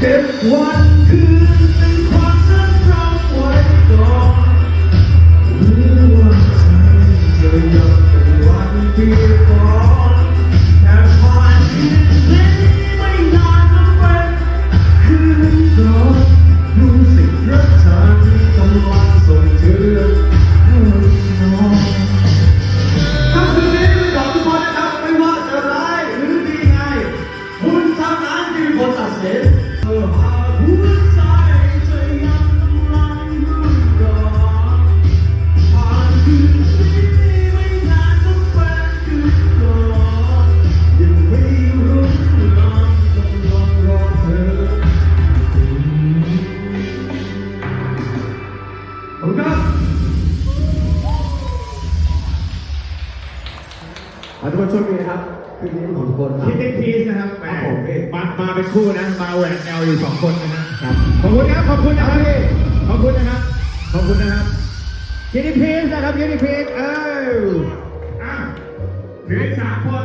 เก็บวันคืน ขอบคุณครับขอทุกคนโชคดีนะครับคืนนี้เป็นของทุกคนครับ คิดได้พีซนะครับแหมครับผมพี่มามาเป็นคู่นะ มาแหวกแนวอยู่สองคนนะฮะขอบคุณครับ ขอบคุณนะครับพี่ขอบคุณนะครับ ขอบคุณนะครับคิดได้พีซนะครับคิดได้พีซเอออะเหลืออกสามคน